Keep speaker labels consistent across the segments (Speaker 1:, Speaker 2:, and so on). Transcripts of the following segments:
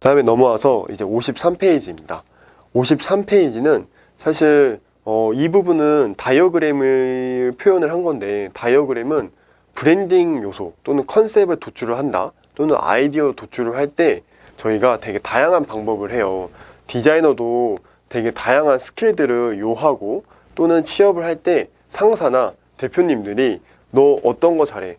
Speaker 1: 다음에 넘어와서 이제 53페이지입니다. 53페이지는 사실 어, 이 부분은 다이어그램을 표현을 한 건데 다이어그램은 브랜딩 요소 또는 컨셉을 도출을 한다 또는 아이디어 도출을 할 때 저희가 되게 다양한 방법을 해요. 디자이너도 되게 다양한 스킬들을 요하고 또는 취업을 할 때 상사나 대표님들이 너 어떤 거 잘해?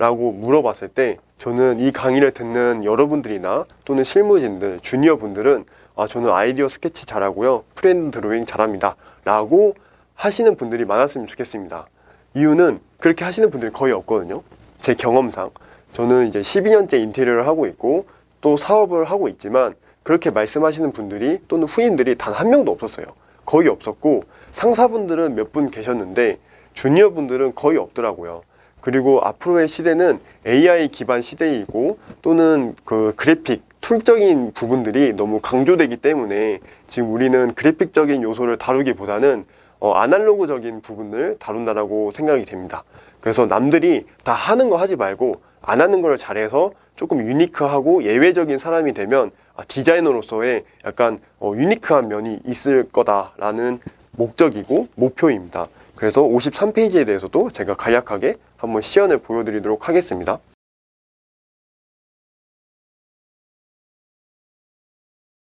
Speaker 1: 라고 물어봤을 때 저는 이 강의를 듣는 여러분들이나 또는 실무진들, 주니어 분들은 아, 저는 아이디어 스케치 잘하고요. 프렌드 드로잉 잘합니다. 라고 하시는 분들이 많았으면 좋겠습니다. 이유는 그렇게 하시는 분들이 거의 없거든요. 제 경험상. 저는 이제 12년째 인테리어를 하고 있고 또 사업을 하고 있지만 그렇게 말씀하시는 분들이 또는 후임들이 단 한 명도 없었어요. 거의 없었고 상사분들은 몇 분 계셨는데 주니어 분들은 거의 없더라고요. 그리고 앞으로의 시대는 AI 기반 시대이고 또는 그 그래픽 툴적인 부분들이 너무 강조되기 때문에 지금 우리는 그래픽적인 요소를 다루기보다는 어, 아날로그적인 부분을 다룬다라고 생각이 됩니다. 그래서 남들이 다 하는 거 하지 말고 안 하는 걸 잘해서 조금 유니크하고 예외적인 사람이 되면 아, 디자이너로서의 약간 어, 유니크한 면이 있을 거다라는 목적이고 목표입니다. 그래서 53페이지에 대해서도 제가 간략하게 한번 시연을 보여드리도록 하겠습니다.